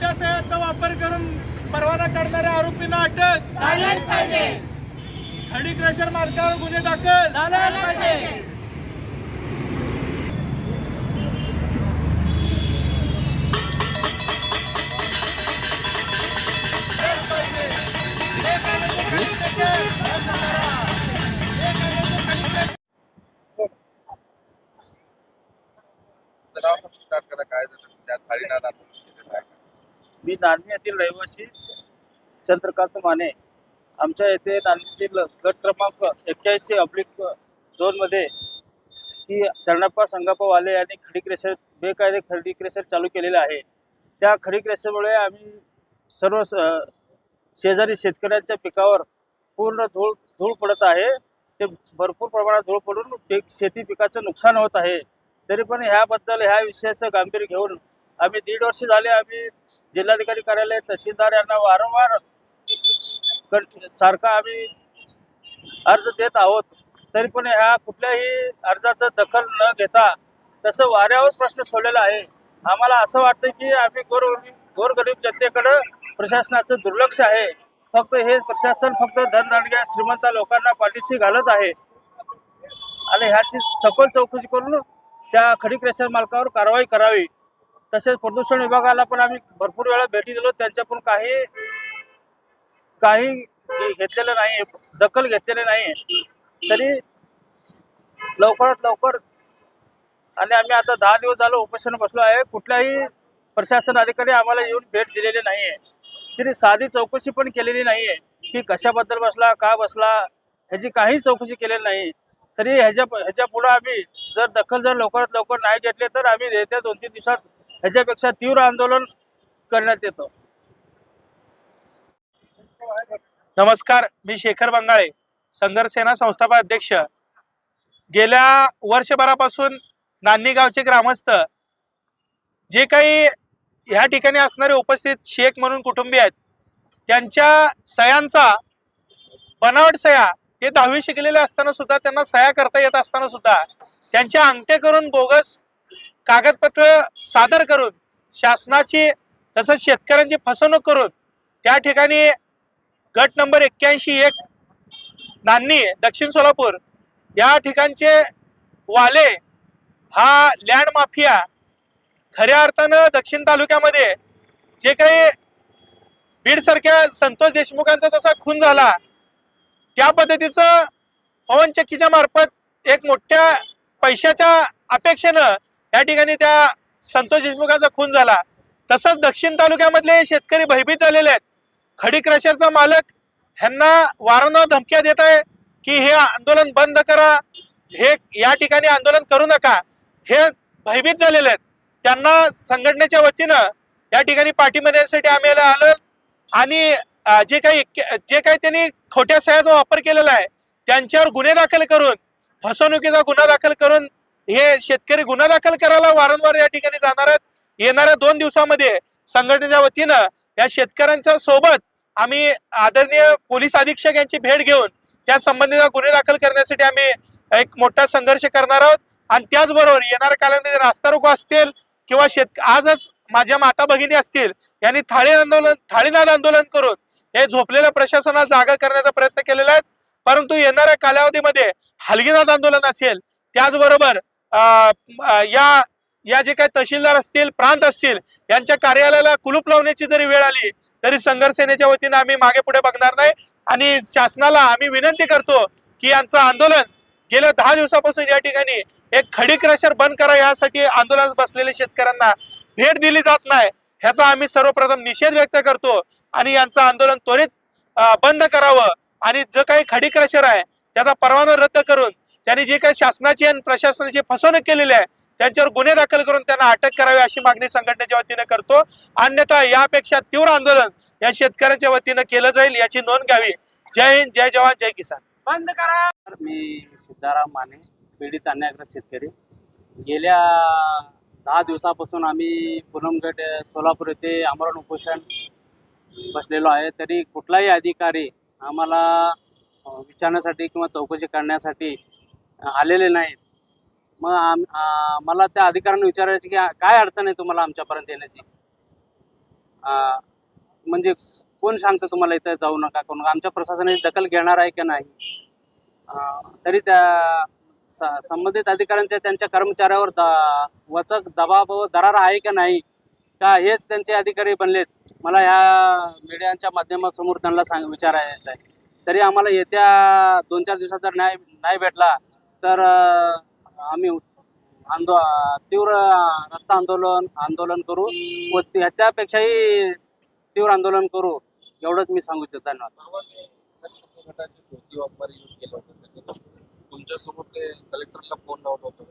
सह्यांचा वापर करून परवाना काढणाऱ्या आरोपींना अटक. झालंच पाहिजे. खडी क्रशर मार्गावर गुन्हे दाखल. झालंच पाहिजे. स्टार्ट करा. काय झालं? त्यात हरिनाथ मी नांदी येथील रहिवासी चंद्रकांत माने. आमच्या येथे नांदीतील गट क्रमांक एक्क्याऐंशी अब्लिक दोनमध्ये ही शरणप्पा संगप्पा वाले यांनी खडी क्रेशर बेकायदे खडी क्रेशर चालू केलेले आहे. त्या खडी क्रेशरमुळे आम्ही सर्व स- शेजारी शेतकऱ्यांच्या पिकावर पूर्ण धूळ धूळ पडत आहे. ते भरपूर प्रमाणात धूळ पडून पीक शेती पिकाचं नुकसान होत आहे. तरी पण ह्याबद्दल ह्या विषयाचं गांभीर्य घेऊन आम्ही दीड वर्ष झाले आम्ही जिल्हाधिकारी कार्यालय तहसीलदार यांना वारंवार सारखा आम्ही अर्ज देत आहोत. तरी पण ह्या कुठल्याही अर्जाचं दखल न घेता तसं वाऱ्यावर प्रश्न सोडलेला आहे. आम्हाला असं वाटतं की आम्ही गोर गोरगरीब जनतेकडं प्रशासनाचं दुर्लक्ष आहे. फक्त हे प्रशासन फक्त धनदांडग्या श्रीमंत लोकांना पाठीशी घालत आहे. आणि ह्याची सखोल चौकशी करून त्या खडीक रेशन मालकावर कारवाई करावी. तसेच प्रदूषण विभागाला पण आम्ही भरपूर वेळा भेटी दिलो. त्यांच्याकडून काही काही घेतलेलं नाही दखल घेतलेली नाही. तरी लवकरात लवकर आणि आम्ही आता दहा दिवस झालो उपोषण बसलो आहे. कुठल्याही प्रशासन अधिकारी आम्हाला येऊन भेट दिलेली नाही आहे तरी साधी चौकशी पण केलेली नाही आहे की कशाबद्दल बसला का बसला ह्याची काही चौकशी केलेली नाही. तरी ह्याच्या ह्याच्या पुढं आम्ही जर दखल जर लवकरात लवकर नाही घेतले तर आम्ही येत्या दोन तीन दिवसात ह्याच्यापेक्षा तीव्र आंदोलन करण्यात येतो. नमस्कार मी शेखर बंगाळे संघर्ष सेना संस्थापक अध्यक्ष. गेल्या वर्षभरापासून नान्नी गावचे ग्रामस्थ जे काही ह्या ठिकाणी असणारे उपस्थित शेख म्हणून कुटुंबीय आहेत त्यांच्या सह्यांचा बनावट सह्या ते दहावी शिकलेले असताना सुद्धा त्यांना सह्या करता येत असताना सुद्धा त्यांच्या अंगठे करून बोगस कागदपत्र सादर करून शासनाची तसंच शेतकऱ्यांची फसवणूक करून त्या ठिकाणी गट नंबर एक्क्याऐंशी एक नान्नी दक्षिण सोलापूर या ठिकाणचे वाले हा लँड माफिया खऱ्या अर्थानं दक्षिण तालुक्यामध्ये जे काही बीडसारख्या संतोष देशमुखांचा जसा खून झाला त्या पद्धतीचं पवन चक्कीच्या मार्फत एक मोठ्या पैशाच्या अपेक्षेनं या ठिकाणी त्या संतोष देशमुखांचा खून झाला. तसंच दक्षिण तालुक्यामधले शेतकरी भयभीत झालेले आहेत. खडी क्रशरचा मालक ह्यांना वारंवार धमक्या देत आहे की हे आंदोलन बंद करा. हे या ठिकाणी आंदोलन करू नका. हे भयभीत झालेले आहेत. त्यांना संघटनेच्या वतीनं या ठिकाणी पाठिंबा देण्यासाठी आम्ही आलो आणि जे काही जे काही त्यांनी खोट्या सह्याचा वापर केलेला आहे त्यांच्यावर गुन्हे दाखल करून फसवणुकीचा गुन्हा दाखल करून हे शेतकरी गुन्हा दाखल करायला वारंवार या ठिकाणी जाणार आहेत. येणाऱ्या दोन दिवसामध्ये संघटनेच्या वतीनं या शेतकऱ्यांच्या सोबत आम्ही आदरणीय पोलीस अधीक्षक यांची भेट घेऊन त्या संबंधीचा गुन्हे दाखल करण्यासाठी आम्ही एक मोठा संघर्ष करणार आहोत. आणि त्याचबरोबर येणाऱ्या काळामध्ये रास्ता रोको असतील किंवा शेत आजच माझ्या माता भगिनी असतील यांनी थाळी आंदोलन थाळीनाद आंदोलन करून हे झोपलेल्या प्रशासनाला जागा करण्याचा प्रयत्न केलेला आहे. परंतु येणाऱ्या कालावधीमध्ये हलगीनाद आंदोलन असेल. त्याचबरोबर या या जे काही तहसीलदार असतील प्रांत असतील यांच्या कार्यालयाला कुलूप लावण्याची जरी वेळ आली तरी संघर्ष सेनेच्या वतीनं आम्ही मागे पुढे बघणार नाही. आणि शासनाला आम्ही विनंती करतो की यांचं आंदोलन गेल्या दहा दिवसापासून या ठिकाणी एक खडी क्रशर बंद करा. यासाठी आंदोलनात बसलेल्या शेतकऱ्यांना भेट दिली जात नाही. ह्याचा आम्ही सर्वप्रथम निषेध व्यक्त करतो आणि यांचं आंदोलन त्वरित बंद करावं. आणि जो काही खडी क्रशर आहे त्याचा परवाना रद्द करून त्यांनी जे काही शासनाची आणि प्रशासनाची फसवणूक केलेली आहे त्यांच्यावर गुन्हे दाखल करून त्यांना अटक करावी अशी मागणी संघटनेच्या वतीने करतो. अन्यथा यापेक्षा तीव्र आंदोलन या शेतकऱ्यांच्या वतीनं केलं जाईल याची नोंद घ्यावी. जय हिंद जय जवान जय किसान. बंद करा. मी सिद्धाराम माने पीडित अन्यायग्रस्त शेतकरी. गेल्या दहा दिवसापासून आम्ही पूनमगड सोलापूर येथे आमरण उपोषण बसलेलो आहे. तरी कुठलाही अधिकारी आम्हाला विचारण्यासाठी किंवा चौकशी करण्यासाठी आलेले नाहीत. मग आम- मला त्या अधिकाऱ्यांना विचारायचे की काय अडचण आहे तुम्हाला आमच्यापर्यंत येण्याची? म्हणजे कोण सांगतं तुम्हाला इथं जाऊ नका कोण आमच्या प्रशासनाने दखल घेणार आहे की नाही? तरी त्या संबंधित अधिकाऱ्यांच्या त्यांच्या कर्मचाऱ्यावर द- वचक दबाव दरार आहे का नाही? का हेच त्यांचे अधिकारी बनलेत? मला ह्या मीडियाच्या माध्यमासमोर त्यांना सांग विचारायचं आहे तरी आम्हाला येत्या दोन चार दिवसात जर न्याय नाही भेटला तर आम्ही आंदो तीव्र रस्ता आंदोलन आंदोलन करू व ह्याच्यापेक्षाही तीव्र आंदोलन करू एवढंच मी सांगू इच्छितो. धन्यवाद. तुमच्यासोबत ते कलेक्टरला फोन लावलं होतं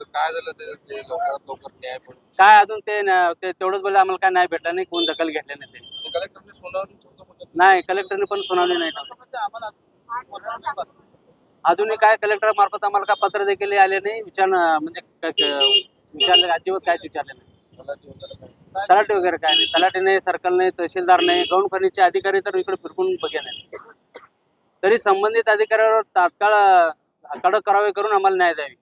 तर काय झालं ते लवकरात लवकर न्याय काय अजून ते न- ते तेवढंच बोलले आम्हाला काय नाही भेटलं नाही कोण दखल घेतले नाही ते कलेक्टरने सुनावून ठेवलं म्हणजे? नाही कलेक्टरने पण सुनावली नाही. अजूनही काय कलेक्टर मार्फत आम्हाला काय पत्र देखील आले नाही? विचार म्हणजे क- विचारले अजिबात काहीच विचारले नाही. तलाठी वगैरे काय. नाही. तलाठी नाही सर्कल नाही तहसीलदार नाही गौण खनिजचे अधिकारी तर इकडे फिरकून बघे नाही. तरी संबंधित अधिकाऱ्यावर तात्काळ कडक कारवाई करून आम्हाला न्याय द्यावी.